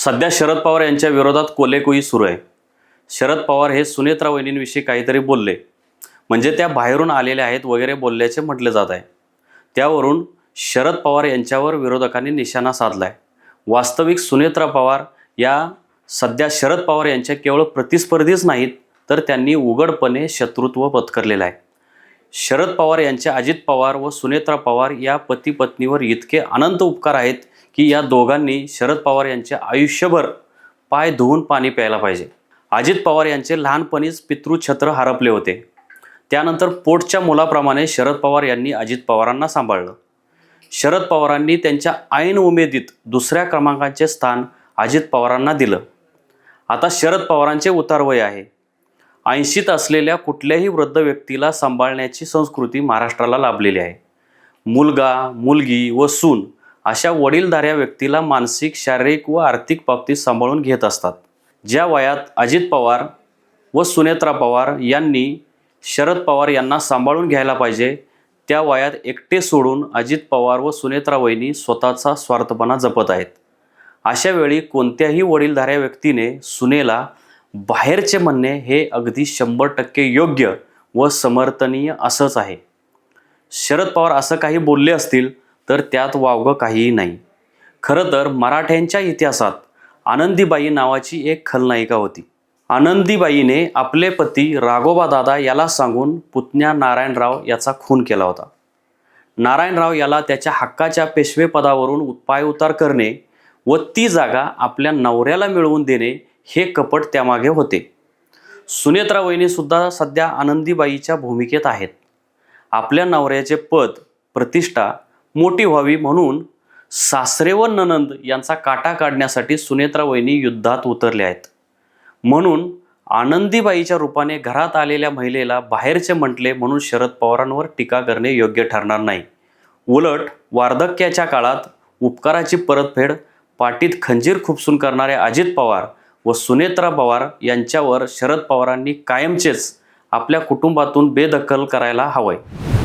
सध्या शरद पवार यांच्या विरोधात कोलेकोई सुरू आहे. शरद पवार हे सुनेत्रा वहिनींविषयी काहीतरी बोलले. म्हणजे त्या बाहेरून आलेल्या आहेत वगैरे बोलल्याचे म्हटले जात आहे. त्यावरून शरद पवार यांच्यावर विरोधकांनी निशाणा साधला आहे वास्तविक सुनेत्रा पवार या सध्या शरद पवार यांच्या केवळ प्रतिस्पर्धीच नाहीत तर त्यांनी उघडपणे शत्रुत्व पत्करलेलं आहे. शरद पवार यांचे अजित पवार व सुनेत्रा पवार या पती पत्नीवर इतके अनंत उपकार आहेत की या दोघांनी शरद पवार यांचे आयुष्यभर पाय धुवून पाणी प्यायला पाहिजे. अजित पवार यांचे लहानपणीच पितृछत्र हरपले होते. त्यानंतर पोटच्या मुलाप्रमाणे शरद पवार यांनी अजित पवारांना सांभाळलं. शरद पवारांनी त्यांच्या ऐन उमेदीत दुसऱ्या क्रमांकाचे स्थान अजित पवारांना दिलं. आता शरद पवारांचे उतारवय आहे. ऐंशीत असलेल्या कुठल्याही वृद्ध व्यक्तीला सांभाळण्याची संस्कृती महाराष्ट्राला लाभलेली आहे. मुलगा मुलगी व सून अशा वडीलधाऱ्या व्यक्तीला मानसिक शारीरिक व आर्थिक बाबतीत सांभाळून घेत असतात. ज्या वयात अजित पवार व सुनेत्रा पवार यांनी शरद पवार यांना सांभाळून घ्यायला पाहिजे त्या वयात एकटे सोडून अजित पवार व सुनेत्रा वहिनी स्वतःचा स्वार्थपणा जपत आहेत. अशा वेळी कोणत्याही वडीलधाऱ्या व्यक्तीने सुनेला बाहेरचे म्हणणे हे अगदी शंभर टक्के योग्य व समर्थनीय असंच आहे. शरद पवार असं काही बोलले असतील तर त्यात वावगं काहीही नाही. खरं तर मराठ्यांच्या इतिहासात आनंदीबाई नावाची एक खलनायिका होती. आनंदीबाईने आपले पती राघोबा दादा याला सांगून पुतण्या नारायणराव याचा खून केला होता. नारायणराव याला त्याच्या हक्काच्या पेशवेपदावरून पायउतार करणे व ती जागा आपल्या नवऱ्याला मिळवून देणे हे कपट त्यामागे होते. सुनेत्रा वहिनीसुद्धा सध्या आनंदीबाईच्या भूमिकेत आहेत. आपल्या नवऱ्याचे पद प्रतिष्ठा मोठी व्हावी म्हणून सासरे व ननंद यांचा काटा काढण्यासाठी सुनेत्रा वहिनी युद्धात उतरल्या आहेत. म्हणून आनंदीबाईच्या रूपाने घरात आलेल्या महिलेला बाहेरचे म्हटले म्हणून शरद पवारांवर टीका करणे योग्य ठरणार नाही. उलट वार्धक्याच्या काळात उपकाराची परतफेड पाठीत खंजीर खुपसून करणारे अजित पवार व सुनेत्रा पवार यांच्यावर शरद पवारांनी कायमचेच आपल्या कुटुंबातून बेदखल करायला हवंय.